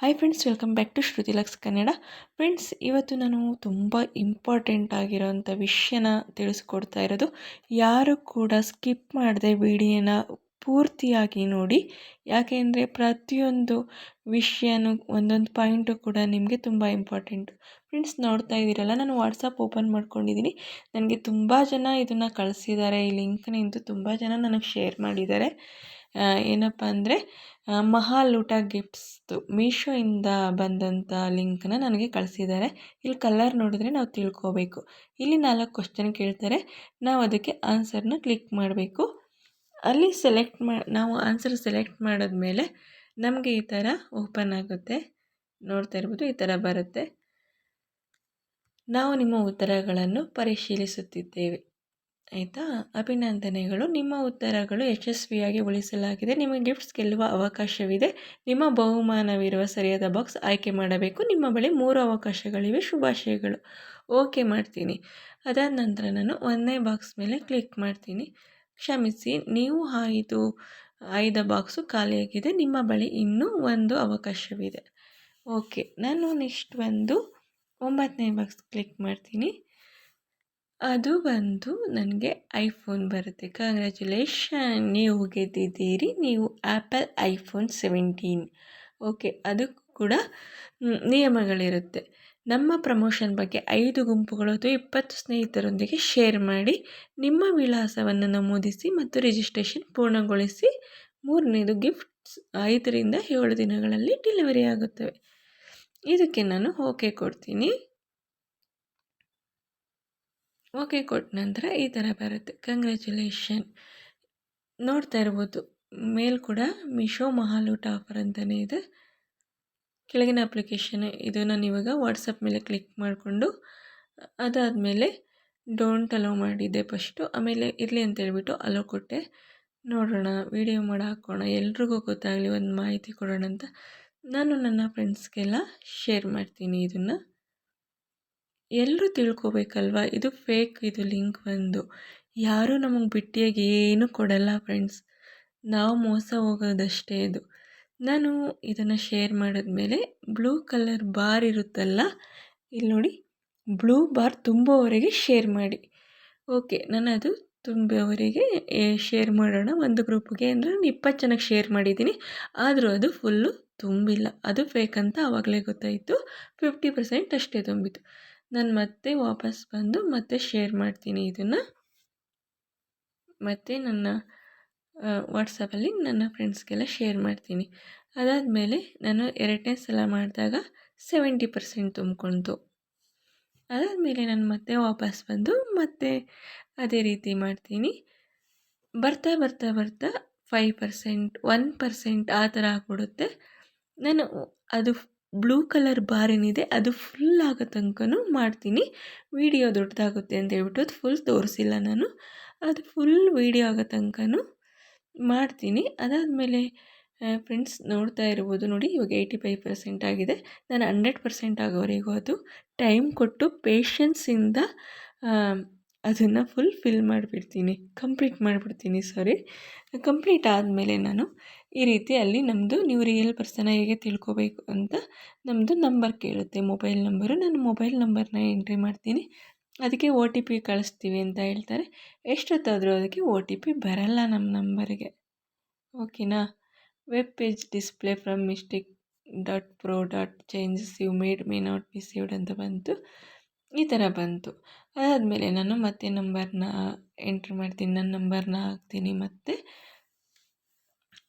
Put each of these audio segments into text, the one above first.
Hi friends welcome back to Shruti lux Kannada friends ಇವತ್ತು ನಾನು ತುಂಬ ಇಂಪಾರ್ಟೆಂಟ್ ಆಗಿರೋಂಥ ವಿಷಯನ ತಿಳಿಸ್ಕೊಡ್ತಾ ಇರೋದು. ಯಾರು ಕೂಡ ಸ್ಕಿಪ್ ಮಾಡದೆ ವಿಡಿಯೋನ ಪೂರ್ತಿಯಾಗಿ ನೋಡಿ. ಯಾಕೆಂದರೆ ಪ್ರತಿಯೊಂದು ವಿಷಯನೂ ಒಂದೊಂದು ಪಾಯಿಂಟು ಕೂಡ ನಿಮಗೆ ತುಂಬ ಇಂಪಾರ್ಟೆಂಟು ಫ್ರೆಂಡ್ಸ್ ನೋಡ್ತಾ ಇದ್ದೀರಲ್ಲ, ನಾನು ವಾಟ್ಸಪ್ ಓಪನ್ ಮಾಡ್ಕೊಂಡಿದ್ದೀನಿ. ನನಗೆ ತುಂಬ ಜನ ಇದನ್ನು ಕಳಿಸಿದ್ದಾರೆ. ಈ ಲಿಂಕ್ನಿಂದ ತುಂಬ ಜನ ನನಗೆ ಶೇರ್ ಮಾಡಿದ್ದಾರೆ. ಏನಪ್ಪ ಅಂದರೆ ಮಹಾಲೂಟ ಗಿಫ್ಟ್ಸ್ದು ಮೀಶೋಯಿಂದ ಬಂದಂಥ ಲಿಂಕ್ನ ನನಗೆ ಕಳಿಸಿದ್ದಾರೆ. ಇಲ್ಲಿ ಕಲರ್ ನೋಡಿದ್ರೆ ನಾವು ತಿಳ್ಕೋಬೇಕು. ಇಲ್ಲಿ ನಾಲ್ಕು ಕ್ವಶನ್ ಕೇಳ್ತಾರೆ. ನಾವು ಅದಕ್ಕೆ ಆನ್ಸರ್ನ ಕ್ಲಿಕ್ ಮಾಡಬೇಕು. ಅಲ್ಲಿ ಸೆಲೆಕ್ಟ್ ಮಾ, ನಾವು ಆನ್ಸರ್ ಸೆಲೆಕ್ಟ್ ಮಾಡಿದ್ಮೇಲೆ ನಮಗೆ ಈ ಥರ ಓಪನ್ ಆಗುತ್ತೆ. ನೋಡ್ತಾ ಇರ್ಬೋದು, ಈ ಥರ ಬರುತ್ತೆ. ನಾವು ನಿಮ್ಮ ಉತ್ತರಗಳನ್ನು ಪರಿಶೀಲಿಸುತ್ತಿದ್ದೇವೆ. ಆಯಿತಾ? ಅಭಿನಂದನೆಗಳು. ನಿಮ್ಮ ಉತ್ತರಗಳು ಯಶಸ್ವಿಯಾಗಿ ಉಳಿಸಲಾಗಿದೆ. ನಿಮಗೆ ಗಿಫ್ಟ್ಸ್ ಗೆಲ್ಲುವ ಅವಕಾಶವಿದೆ. ನಿಮ್ಮ ಬಹುಮಾನವಿರುವ ಸರಿಯಾದ ಬಾಕ್ಸ್ ಆಯ್ಕೆ ಮಾಡಬೇಕು. ನಿಮ್ಮ ಬಳಿ ಮೂರು ಅವಕಾಶಗಳಿವೆ. ಶುಭಾಶಯಗಳು. ಓಕೆ ಮಾಡ್ತೀನಿ. ಅದಾದ ನಂತರ ನಾನು ಒಂದನೇ ಬಾಕ್ಸ್ ಮೇಲೆ ಕ್ಲಿಕ್ ಮಾಡ್ತೀನಿ. ಕ್ಷಮಿಸಿ, ನೀವು ಆಯಿತು ಆಯ್ದ ಬಾಕ್ಸು ಖಾಲಿಯಾಗಿದೆ. ನಿಮ್ಮ ಬಳಿ ಇನ್ನೂ ಒಂದು ಅವಕಾಶವಿದೆ. ಓಕೆ. ನಾನು ನೆಕ್ಸ್ಟ್ ಒಂದು ಒಂಬತ್ತನೇ ಬಾಕ್ಸ್ ಕ್ಲಿಕ್ ಮಾಡ್ತೀನಿ. ಅದು ಬಂದು ನನಗೆ ಐಫೋನ್ ಬರುತ್ತೆ. ಕಂಗ್ರ್ಯಾಚುಲೇಷನ್ ನೀವು ಗೆದ್ದಿದ್ದೀರಿ. ನೀವು ಆ್ಯಪಲ್ ಐಫೋನ್ ಸೆವೆಂಟೀನ್. ಓಕೆ ಅದಕ್ಕೂ ಕೂಡ ನಿಯಮಗಳಿರುತ್ತೆ. ನಮ್ಮ ಪ್ರಮೋಷನ್ ಬಗ್ಗೆ ಐದು ಗುಂಪುಗಳು ಅಥವಾ ಇಪ್ಪತ್ತು ಸ್ನೇಹಿತರೊಂದಿಗೆ ಶೇರ್ ಮಾಡಿ, ನಿಮ್ಮ ವಿಳಾಸವನ್ನು ನಮೂದಿಸಿ ಮತ್ತು ರಿಜಿಸ್ಟ್ರೇಷನ್ ಪೂರ್ಣಗೊಳಿಸಿ, ಮೂರನೇದು ಗಿಫ್ಟ್ಸ್ ಐದರಿಂದ ಏಳು ದಿನಗಳಲ್ಲಿ ಡೆಲಿವರಿ ಆಗುತ್ತವೆ. ಇದಕ್ಕೆ ನಾನು ಓಕೆ ಕೊಡ್ತೀನಿ. ಓಕೆ ಕೊಟ್ಟ ನಂತರ ಈ ಥರ ಬರುತ್ತೆ. ಕಂಗ್ರ್ಯಾಚುಲೇಷನ್ ನೋಡ್ತಾ ಇರ್ಬೋದು. ಮೇಲ್ ಕೂಡ ಮಿಶೋ ಮಹಾಲೂಟ ಆಫರ್ ಅಂತಲೇ ಇದೆ. ಕೆಳಗಿನ ಅಪ್ಲಿಕೇಶನ್ ಇದು ನಾನು ಇವಾಗ ವಾಟ್ಸಪ್ ಮೇಲೆ ಕ್ಲಿಕ್ ಮಾಡಿಕೊಂಡು, ಅದಾದಮೇಲೆ ಡೋಂಟ್ ಅಲೋ ಮಾಡಿದ್ದೆ ಫಸ್ಟು ಆಮೇಲೆ ಇರಲಿ ಅಂತ ಹೇಳ್ಬಿಟ್ಟು ಅಲೋ ಕೊಟ್ಟೆ. ನೋಡೋಣ ವೀಡಿಯೋ ಮಾಡಿ ಹಾಕೋಣ. ಎಲ್ರಿಗೂ ಗೊತ್ತಾಗಲಿ, ಒಂದು ಮಾಹಿತಿ ಕೊಡೋಣ ಅಂತ. ನಾನು ನನ್ನ ಫ್ರೆಂಡ್ಸ್ಗೆಲ್ಲ ಶೇರ್ ಮಾಡ್ತೀನಿ ಇದನ್ನು. ಎಲ್ಲರೂ ತಿಳ್ಕೊಬೇಕಲ್ವ? ಇದು ಫೇಕ್ ಇದು ಲಿಂಕ್ ಬಂದು. ಯಾರೂ ನಮಗೆ ಬಿಟ್ಟಿಯಾಗಿ ಏನೂ ಕೊಡಲ್ಲ ಫ್ರೆಂಡ್ಸ್ ನಾವು ಮೋಸ ಹೋಗೋದಷ್ಟೇ ಇದು. ನಾನು ಇದನ್ನು ಶೇರ್ ಮಾಡಿದ್ಮೇಲೆ ಬ್ಲೂ ಕಲರ್ ಬಾರ್ ಇರುತ್ತಲ್ಲ ಇಲ್ಲಿ ನೋಡಿ ಬ್ಲೂ ಬಾರ್ ತುಂಬುವವರೆಗೆ ಶೇರ್ ಮಾಡಿ. ಓಕೆ ನಾನು ಅದು ತುಂಬೋವರೆಗೆ ಶೇರ್ ಮಾಡೋಣ. ಒಂದು ಗ್ರೂಪ್ಗೆ ಅಂದರೆ ನಾನು ಇಪ್ಪತ್ತು ಜನಕ್ಕೆ ಶೇರ್ ಮಾಡಿದ್ದೀನಿ. ಆದರೂ ಅದು ಫುಲ್ಲು ತುಂಬಿಲ್ಲ. ಅದು ಫೇಕ್ ಅಂತ ಆವಾಗಲೇ ಗೊತ್ತಾಯಿತು. ಫಿಫ್ಟಿ ಪರ್ಸೆಂಟ್ ಅಷ್ಟೇ ತುಂಬಿತು ನಾನು ಮತ್ತೆ ವಾಪಸ್ ಬಂದು ಮತ್ತೆ ಶೇರ್ ಮಾಡ್ತೀನಿ ಇದನ್ನು. ಮತ್ತು ನನ್ನ ವಾಟ್ಸಪ್ಪಲ್ಲಿ ನನ್ನ ಫ್ರೆಂಡ್ಸ್ಗೆಲ್ಲ ಶೇರ್ ಮಾಡ್ತೀನಿ. ಅದಾದಮೇಲೆ ನಾನು ಎರಡನೇ ಸಲ ಮಾಡಿದಾಗ ಸೆವೆಂಟಿ ಪರ್ಸೆಂಟ್ ಅದಾದ ಅದಾದಮೇಲೆ ನಾನು ಮತ್ತೆ ವಾಪಸ್ ಬಂದು ಮತ್ತೆ ಅದೇ ರೀತಿ ಮಾಡ್ತೀನಿ. ಬರ್ತಾ ಬರ್ತಾ ಬರ್ತಾ ಫೈವ್ ಪರ್ಸೆಂಟ್ ಒನ್ ಪರ್ಸೆಂಟ್ ಆ ಥರ ಆಗ್ಬಿಡುತ್ತೆ ನಾನು, ಅದು ಬ್ಲೂ ಕಲರ್ ಬಾರ್ ಏನಿದೆ ಅದು ಫುಲ್ ಆಗೋ ತನಕನೂ ಮಾಡ್ತೀನಿ. ವೀಡಿಯೋ ದೊಡ್ಡದಾಗುತ್ತೆ ಅಂತ ಹೇಳ್ಬಿಟ್ಟು ಅದು ಫುಲ್ ತೋರಿಸಿಲ್ಲ ನಾನು. ಅದು ಫುಲ್ ವೀಡಿಯೋ ಆಗೋ ತನಕನೂ ಮಾಡ್ತೀನಿ. ಅದಾದಮೇಲೆ ಫ್ರೆಂಡ್ಸ್ ನೋಡ್ತಾ ಇರ್ಬೋದು ನೋಡಿ, ಇವಾಗ ಏಯ್ಟಿ ಫೈವ್ ಪರ್ಸೆಂಟ್ ಆಗಿದೆ. ನಾನು ಹಂಡ್ರೆಡ್ ಪರ್ಸೆಂಟ್ ಆಗೋವರೆಗೂ ಅದು ಟೈಮ್ ಕೊಟ್ಟು ಪೇಷನ್ಸಿಂದ ಅದನ್ನು ಫುಲ್ ಫಿಲ್ ಮಾಡಿಬಿಡ್ತೀನಿ. ಕಂಪ್ಲೀಟ್ ಮಾಡಿಬಿಡ್ತೀನಿ ಸಾರಿ ಕಂಪ್ಲೀಟ್ ಆದಮೇಲೆ ನಾನು ಈ ರೀತಿ ಅಲ್ಲಿ ನಮ್ಮದು ನೀವು ರಿಯಲ್ ಪರ್ಸನ ಹೇಗೆ ತಿಳ್ಕೊಬೇಕು ಅಂತ ನಮ್ಮದು ನಂಬರ್ ಕೇಳುತ್ತೆ. ಮೊಬೈಲ್ ನಂಬರು ನಾನು ಮೊಬೈಲ್ ನಂಬರ್ನ ಎಂಟ್ರಿ ಮಾಡ್ತೀನಿ. ಅದಕ್ಕೆ ಒ ಟಿ ಪಿ ಕಳಿಸ್ತೀವಿ ಅಂತ ಹೇಳ್ತಾರೆ. ಎಷ್ಟೊತ್ತಾದರೂ ಅದಕ್ಕೆ ಒ ಟಿ ಪಿ ಬರಲ್ಲ ನಮ್ಮ ನಂಬರಿಗೆ ಓಕೆನಾ web page display from mistake dot pro dot changes you made may not be saved ಅಂತ ಬಂತು. ಈ ಥರ ಬಂತು. ಅದಾದಮೇಲೆ ನಾನು ಮತ್ತೆ ನಂಬರ್ನ ಎಂಟ್ರಿ ಮಾಡ್ತೀನಿ. ನನ್ನ ನಂಬರ್ನ ಹಾಕ್ತೀನಿ ಮತ್ತು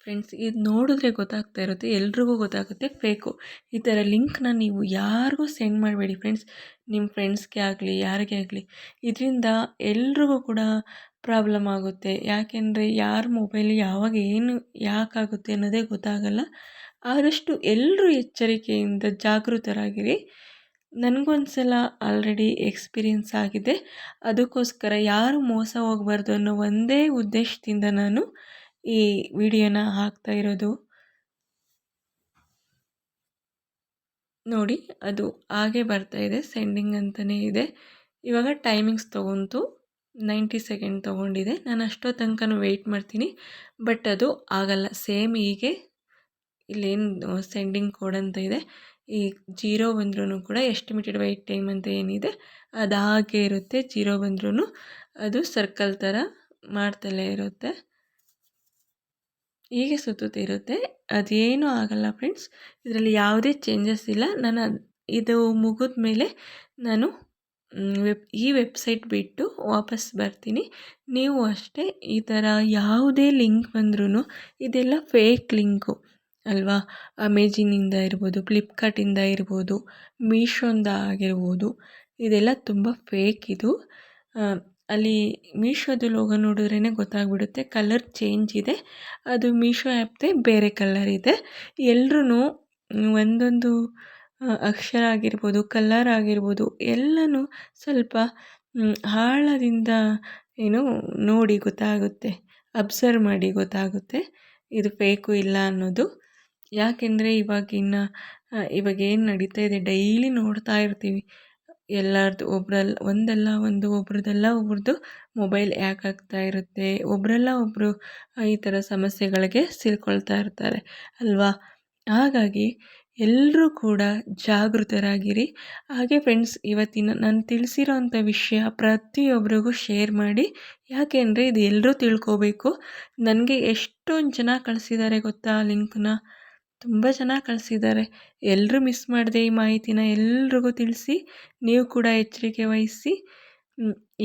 ಫ್ರೆಂಡ್ಸ್ ಇದು ನೋಡಿದ್ರೆ ಗೊತ್ತಾಗ್ತಾ ಇರುತ್ತೆ, ಎಲ್ರಿಗೂ ಗೊತ್ತಾಗುತ್ತೆ ಫೇಕು ಈ ಥರ ಲಿಂಕ್ನ ನೀವು ಯಾರಿಗೂ ಸೆಂಡ್ ಮಾಡಬೇಡಿ ಫ್ರೆಂಡ್ಸ್ ನಿಮ್ಮ ಫ್ರೆಂಡ್ಸ್ಗೆ ಆಗಲಿ, ಯಾರಿಗೆ ಆಗಲಿ. ಇದರಿಂದ ಎಲ್ರಿಗೂ ಕೂಡ ಪ್ರಾಬ್ಲಮ್ ಆಗುತ್ತೆ. ಯಾಕೆಂದರೆ ಯಾರ ಮೊಬೈಲ್ ಯಾವಾಗ ಏನು ಯಾಕಾಗುತ್ತೆ ಅನ್ನೋದೇ ಗೊತ್ತಾಗಲ್ಲ. ಆದಷ್ಟು ಎಲ್ಲರೂ ಎಚ್ಚರಿಕೆಯಿಂದ ಜಾಗೃತರಾಗಿರಿ. ನನಗೊಂದು ಸಲ ಆಲ್ರೆಡಿ ಎಕ್ಸ್ಪೀರಿಯನ್ಸ್ ಆಗಿದೆ. ಅದಕ್ಕೋಸ್ಕರ ಯಾರು ಮೋಸ ಹೋಗಬಾರ್ದು ಅನ್ನೋ ಒಂದೇ ಉದ್ದೇಶದಿಂದ ನಾನು ಈ ವಿಡಿಯೋನ ಹಾಕ್ತಾ ಇರೋದು. ನೋಡಿ, ಅದು ಹಾಗೆ ಬರ್ತಾ ಇದೆ, ಸೆಂಡಿಂಗ್ ಅಂತಲೇ ಇದೆ. ಇವಾಗ ಟೈಮಿಂಗ್ಸ್ ತೊಗೊಂತು ನೈಂಟಿ ಸೆಕೆಂಡ್ ತೊಗೊಂಡಿದೆ. ನಾನು ಅಷ್ಟೋ ತನಕ ವೆಯ್ಟ್ ಮಾಡ್ತೀನಿ, ಬಟ್ ಅದು ಆಗಲ್ಲ. ಸೇಮ್ ಹೀಗೆ ಇಲ್ಲೇನು ಸೆಂಡಿಂಗ್ ಕೋಡ್ ಅಂತ ಇದೆ. ಈ ಜೀರೋ ಬಂದ್ರೂ ಕೂಡ ಎಸ್ಟಿಮೇಟೆಡ್ ವೆಯ್ಟ್ ಟೈಮ್ ಅಂತ ಏನಿದೆ ಅದು ಹಾಗೆ ಇರುತ್ತೆ. ಜೀರೋ ಬಂದ್ರೂ ಅದು ಸರ್ಕಲ್ ಥರ ಮಾಡ್ತಲೇ ಇರುತ್ತೆ. ಹೀಗೆ ಸುತ್ತುತ್ತಿರುತ್ತೆ ಅದೇನೂ ಆಗಲ್ಲ ಫ್ರೆಂಡ್ಸ್ ಇದರಲ್ಲಿ ಯಾವುದೇ ಚೇಂಜಸ್ ಇಲ್ಲ. ನಾನು ಇದು ಮುಗಿದ ಮೇಲೆ ನಾನು ವೆಬ್, ಈ ವೆಬ್ಸೈಟ್ ಬಿಟ್ಟು ವಾಪಸ್ ಬರ್ತೀನಿ. ನೀವು ಅಷ್ಟೇ ಈ ಥರ ಯಾವುದೇ ಲಿಂಕ್ ಬಂದ್ರೂ ಇದೆಲ್ಲ ಫೇಕ್ ಲಿಂಕು ಅಲ್ವಾ? ಅಮೆಜಿನಿಂದ ಇರ್ಬೋದು ಫ್ಲಿಪ್ಕಾರ್ಟಿಂದ ಇರ್ಬೋದು ಮೀಶೋಯಿಂದ ಆಗಿರ್ಬೋದು, ಇದೆಲ್ಲ ತುಂಬ ಫೇಕ್ ಇದು. ಅಲ್ಲಿ ಮೀಶೋದು ಲೋಗೋ ನೋಡಿದ್ರೇ ಗೊತ್ತಾಗ್ಬಿಡುತ್ತೆ. ಕಲರ್ ಚೇಂಜ್ ಇದೆ. ಅದು ಮೀಶೋ ಆ್ಯಪ್ದೇ ಬೇರೆ ಕಲರ್ ಇದೆ. ಎಲ್ರೂ ಒಂದೊಂದು ಅಕ್ಷರ ಆಗಿರ್ಬೋದು ಕಲರ್ ಆಗಿರ್ಬೋದು, ಎಲ್ಲನೂ ಸ್ವಲ್ಪ ಆಳದಿಂದ ಏನು ನೋಡಿ ಗೊತ್ತಾಗುತ್ತೆ. ಅಬ್ಸರ್ವ್ ಮಾಡಿ ಗೊತ್ತಾಗುತ್ತೆ. ಇದು ಫೇಕು ಇಲ್ಲ ಅನ್ನೋದು. ಯಾಕೆಂದರೆ ಇವಾಗಿನ ಇವಾಗ ಏನು ನಡೀತಾ ಇದೆ? ಡೈಲಿ ನೋಡ್ತಾ ಇರ್ತೀವಿ. ಎಲ್ಲರದ್ದು ಒಬ್ರಲ್ಲಿ ಒಂದಲ್ಲ ಒಂದು ಒಬ್ರದ್ದಲ್ಲ ಒಬ್ರದ್ದು ಮೊಬೈಲ್ ಯಾಕೆ ಆಗ್ತಾ ಇರುತ್ತೆ. ಒಬ್ಬರಲ್ಲ ಒಬ್ಬರು ಈ ಥರ ಸಮಸ್ಯೆಗಳಿಗೆ ಸಿಲ್ಕೊಳ್ತಾ ಇರ್ತಾರೆ ಅಲ್ವಾ? ಹಾಗಾಗಿ ಎಲ್ಲರೂ ಕೂಡ ಜಾಗೃತರಾಗಿರಿ. ಹಾಗೆ ಫ್ರೆಂಡ್ಸ್ ಇವತ್ತಿನ ನಾನು ತಿಳಿಸಿರೋಂಥ ವಿಷಯ ಪ್ರತಿಯೊಬ್ಬರಿಗೂ ಶೇರ್ ಮಾಡಿ. ಯಾಕೆಂದರೆ ಇದು ಎಲ್ಲರೂ ತಿಳ್ಕೋಬೇಕು. ನನಗೆ ಎಷ್ಟೊಂದು ಜನ ಕಳಿಸಿದ್ದಾರೆ ಗೊತ್ತಾ ಲಿಂಕ್ನ ತುಂಬ ಜನ ಕಳಿಸಿದ್ದಾರೆ ಎಲ್ಲರೂ ಮಿಸ್ ಮಾಡಿದೆ ಈ ಮಾಹಿತಿನ ಎಲ್ರಿಗೂ ತಿಳಿಸಿ, ನೀವು ಕೂಡ ಎಚ್ಚರಿಕೆ ವಹಿಸಿ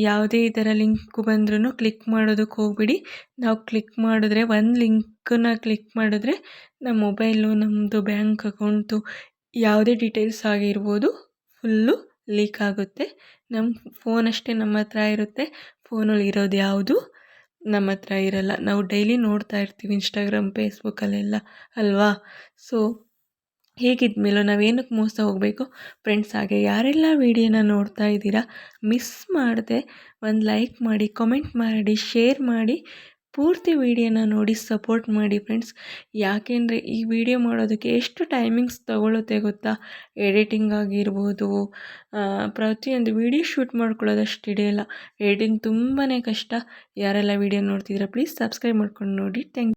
ಯಾವುದೇ ಇದರ ಲಿಂಕ್ ಬಂದ್ರೂ ಕ್ಲಿಕ್ ಮಾಡೋದಕ್ಕೆ ಹೋಗ್ಬಿಡಿ. ನಾವು ಕ್ಲಿಕ್ ಮಾಡಿದ್ರೆ, ಒಂದು ಲಿಂಕನ್ನು ಕ್ಲಿಕ್ ಮಾಡಿದ್ರೆ ನಮ್ಮ ಮೊಬೈಲು ನಮ್ಮದು ಬ್ಯಾಂಕ್ ಅಕೌಂಟು ಯಾವುದೇ ಡೀಟೇಲ್ಸ್ ಆಗಿರ್ಬೋದು ಫುಲ್ಲು ಲೀಕ್ ಆಗುತ್ತೆ. ನಮ್ಮ ಫೋನ್ ಅಷ್ಟೇ ನಮ್ಮ ಹತ್ರ ಇರುತ್ತೆ. ಫೋನಲ್ಲಿ ಇರೋದು ಯಾವುದು? ನಮ್ಮ ಹತ್ರ ಇರಲ್ಲ. ನಾವು ಡೈಲಿ ನೋಡ್ತಾ ಇರ್ತೀವಿ ಇನ್ಸ್ಟಾಗ್ರಾಮ್ ಫೇಸ್ಬುಕ್ಕಲ್ಲೆಲ್ಲ ಅಲ್ವಾ? ಸೊ ಹೇಗಿದ್ಮೇಲೋ ನಾವೇನಕ್ಕೆ ಮೋಸ ಹೋಗಬೇಕು ಫ್ರೆಂಡ್ಸ್ ಹಾಗೆ ಯಾರೆಲ್ಲ ವೀಡಿಯೋನ ನೋಡ್ತಾ ಇದ್ದೀರಾ ಮಿಸ್ ಮಾಡದೆ ಒಂದು ಲೈಕ್ ಮಾಡಿ ಕಮೆಂಟ್ ಮಾಡಿ ಶೇರ್ ಮಾಡಿ ಪೂರ್ತಿ ವೀಡಿಯೋನ ನೋಡಿ ಸಪೋರ್ಟ್ ಮಾಡಿ ಫ್ರೆಂಡ್ಸ್. ಯಾಕೆಂದರೆ ಈ ವಿಡಿಯೋ ಮಾಡೋದಕ್ಕೆ ಎಷ್ಟು ಟೈಮಿಂಗ್ಸ್ ತಗೊಳ್ಳುತ್ತೆ ಗೊತ್ತಾ? ಎಡಿಟಿಂಗ್ ಆಗಿರ್ಬೋದು ಪ್ರತಿಯೊಂದು ವಿಡಿಯೋ ಶೂಟ್ ಮಾಡ್ಕೊಳ್ಳೋದಷ್ಟು ಹಿಡಿಯಲ್ಲ ಎಡಿಟಿಂಗ್ ತುಂಬಾ ಕಷ್ಟ. ಯಾರೆಲ್ಲ ವಿಡಿಯೋ ನೋಡ್ತಿದ್ರೆ ಪ್ಲೀಸ್ ಸಬ್ಸ್ಕ್ರೈಬ್ ಮಾಡ್ಕೊಂಡು ನೋಡಿ. ಥ್ಯಾಂಕ್